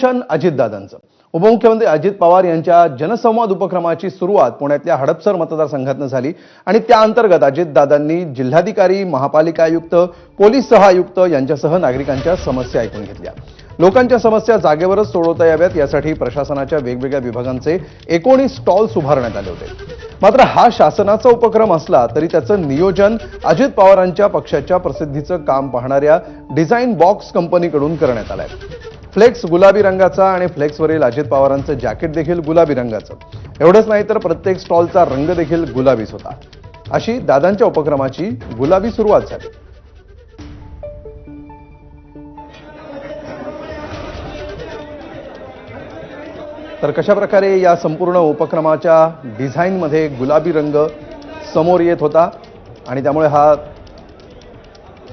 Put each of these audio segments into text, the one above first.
उपोषण अजितदादांचं. उपमुख्यमंत्री अजित पवार यांच्या जनसंवाद उपक्रमाची सुरुवात पुण्यातल्या हडपसर मतदारसंघातनं झाली आणि त्या अंतर्गत अजितदादांनी जिल्हाधिकारी महापालिका आयुक्त पोलीस सहआयुक्त यांच्यासह नागरिकांच्या समस्या ऐकून घेतल्या. लोकांच्या समस्या जागेवरच सोडवता याव्यात यासाठी प्रशासनाच्या वेगवेगळ्या विभागांचे एकोणीस स्टॉल्स उभारण्यात आले होते. मात्र हा शासनाचा उपक्रम असला तरी त्याचं नियोजन अजित पवारांच्या पक्षाच्या प्रसिद्धीचं काम पाहणाऱ्या डिझाईन बॉक्स कंपनीकडून करण्यात आलंय. फ्लेक्स गुलाबी रंगाचा आणि फ्लेक्सवरील अजित पवारांचं जॅकेट देखील गुलाबी रंगाचं. एवढंच नाही तर प्रत्येक स्टॉलचा रंग देखील गुलाबीच होता. अशी दादांच्या उपक्रमाची गुलाबी सुरुवात झाली. तर कशा प्रकारे या संपूर्ण उपक्रमाच्या डिझाईनमध्ये गुलाबी रंग समोर येत होता आणि त्यामुळे हा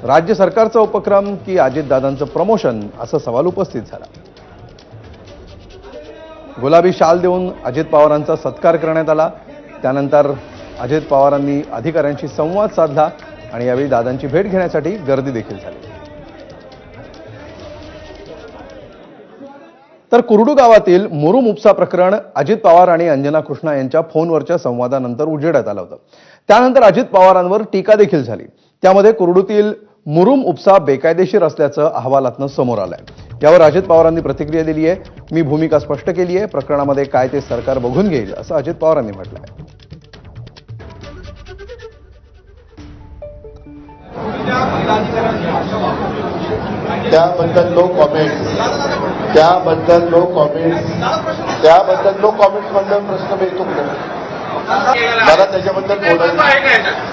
राज्य सरकारचा उपक्रम की अजितदादांचं प्रमोशन असा सवाल उपस्थित झाला. गुलाबी शाल देऊन अजित पवारांचा सत्कार करण्यात आला. त्यानंतर अजित पवारांनी अधिकाऱ्यांशी संवाद साधला आणि यावेळी दादांची भेट घेण्यासाठी गर्दी देखील झाली. तर कुरडू गावातील मुरुम उपसा प्रकरण अजित पवार आणि अंजना कृष्णा यांच्या फोनवरच्या संवादानंतर उजेडात आलं होतं. त्यानंतर अजित पवारांवर टीका देखील झाली. त्यामध्ये कुरडूतील मुरुम उपसा बेकायदेशीर असल्याचं अहवालातनं समोर आलंय. यावर अजित पवारांनी प्रतिक्रिया दिली आहे. मी भूमिका स्पष्ट केली आहे. प्रकरणामध्ये काय ते सरकार बघून घेईल असं अजित पवारांनी म्हटलं आहे त्याबद्दल नो कॉमेंट त्याबद्दल नो कॉमेंट त्याबद्दल नो कॉमेंट मधला प्रश्न मिळतो. मला त्याच्याबद्दल बोलायचं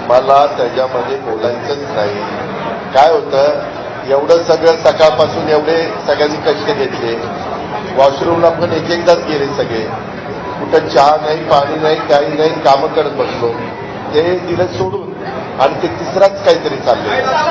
मला त्याच्यामध्ये बोलायचंच नाही. काय होतं? एवढं सगळं सकाळपासून एवढे सगळ्यांनी कष्ट घेतले. वॉशरूमला पण एक एकदाच गेले सगळे. कुठं चहा नाही पाणी नाही काही नाही कामं करत बसलो. ते दिलं सोडून आणि ते तिसराच काहीतरी चाललंय.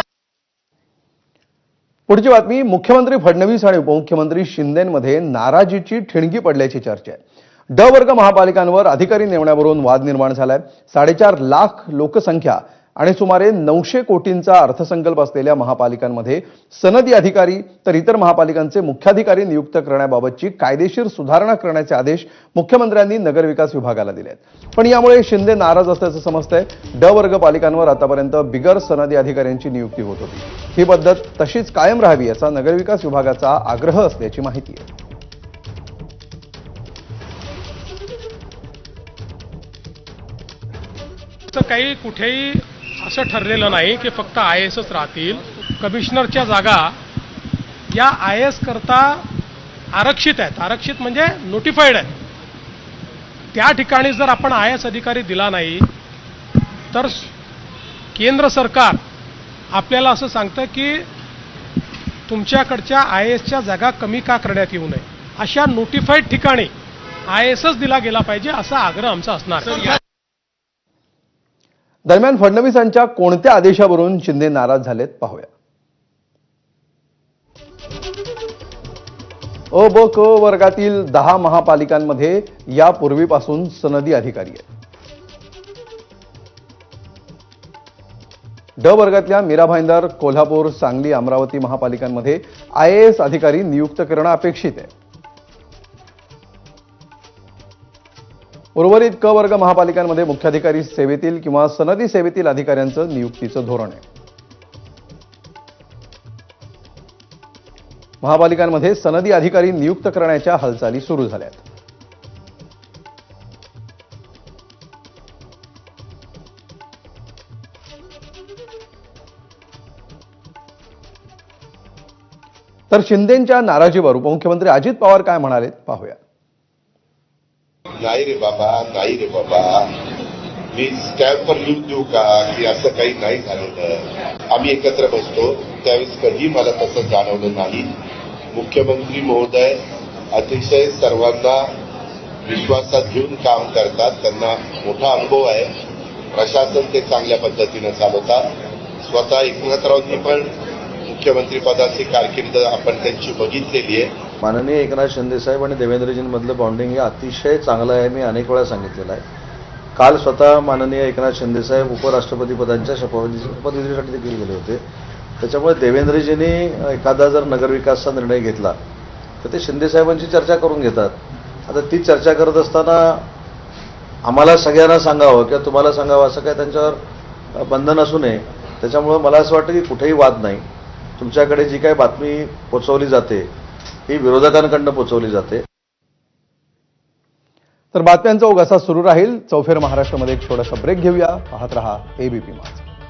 पुढची बातमी मुख्यमंत्री फडणवीस आणि उपमुख्यमंत्री शिंदेमध्ये नाराजीची ठिणगी पडल्याची चर्चा आहे. ड वर्ग महापालिकांवर अधिकारी नेमण्यावरून वाद निर्माण झालाय. साडेचार लाख लोकसंख्या आणि सुमारे नऊशे कोटींचा अर्थसंकल्प असलेल्या महापालिकांमध्ये सनदी अधिकारी तर इतर महापालिकांचे मुख्याधिकारी नियुक्त करण्याबाबतची कायदेशीर सुधारणा करण्याचे आदेश मुख्यमंत्र्यांनी नगरविकास विभागाला दिले आहेत. पण यामुळे शिंदे नाराज असल्याचं समजतंय. ड वर्ग पालिकांवर आतापर्यंत बिगर सनदी अधिकाऱ्यांची नियुक्ती होत होती. ही पद्धत तशीच कायम राहावी याचा नगरविकास विभागाचा आग्रह असल्याची माहिती आहे. असं काही कुठेही असं ठरलेलं नाही की फक्त आय एसच राहतील. कमिशनरच्या जागा या आय एस करता आरक्षित आहेत. आरक्षित म्हणजे नोटिफाईड आहेत. त्या ठिकाणी जर आपण आय एस अधिकारी दिला नाही तर केंद्र सरकार आपल्याला असं सांगतं की तुमच्याकडच्या आय एसच्या जागा कमी का करण्यात येऊ नये? अशा नोटिफाईड ठिकाणी आय एसच दिला गेला पाहिजे असा आग्रह आमचा असणार. दरम्यान फडणवीसांच्या कोणत्या आदेशावरून शिंदे नाराज झालेत पाहूया. अ ब क वर्गातील दहा महापालिकांमध्ये यापूर्वीपासून सनदी अधिकारी आहेत. ड वर्गातल्या मीरा भाईंदर कोल्हापूर सांगली अमरावती महापालिकांमध्ये आय ए एस अधिकारी नियुक्त करणं अपेक्षित आहे. उर्वरित क वर्ग महापालिकांमध्ये मुख्याधिकारी सेवेतील किंवा सनदी सेवेतील अधिकाऱ्यांचं नियुक्तीचं धोरण आहे. महापालिकांमध्ये सनदी अधिकारी नियुक्त करण्याच्या हालचाली सुरू झाल्या आहेत तर शिंदेच्या नाराजीवर उपमुख्यमंत्री अजित पवार काय म्हणाले पाहूया. नाही रे बाबा नाही रे बाबा. मी स्टॅम्पवर लिहून देऊ का? की असं काही नाही झालेलं. आम्ही एकत्र बसतो. त्यावेळेस कधी मला तसं जाणवलं नाही. मुख्यमंत्री महोदय अतिशय सर्वांना विश्वासात घेऊन काम करतात. त्यांना मोठा अनुभव आहे. प्रशासन ते चांगल्या पद्धतीनं चालवतात. स्वतः एकनाथरावजी पण मुख्यमंत्री पदाची कारकीर्द आपण त्यांची बघितलेली आहे. माननीय एकनाथ शिंदेसाहेब आणि देवेंद्रजींमधलं बॉन्डिंग हे अतिशय चांगलं आहे. मी अनेक वेळा सांगितलेलं आहे. काल स्वतः माननीय एकनाथ शिंदेसाहेब उपराष्ट्रपती पदांच्या शपथविधी शपथविधीसाठी देखील गेले होते. त्याच्यामुळे देवेंद्रजींनी एखादा जर नगरविकासचा निर्णय घेतला तर ते शिंदेसाहेबांची चर्चा करून घेतात. आता ती चर्चा करत असताना आम्हाला सगळ्यांना सांगावं किंवा तुम्हाला सांगावं असं काय त्यांच्यावर बंधन असू नये. त्याच्यामुळं मला असं वाटतं की कुठेही वाद नाही. तुमच्याकडे जी काही बातमी पोचवली जाते ही विरोधकांकडनं पोचवली जाते. तर बातम्यांचा ओघ असा सुरू राहील. चौफेर महाराष्ट्रामध्ये एक छोटासा ब्रेक घेऊया. पाहत रहा एबीपी माझा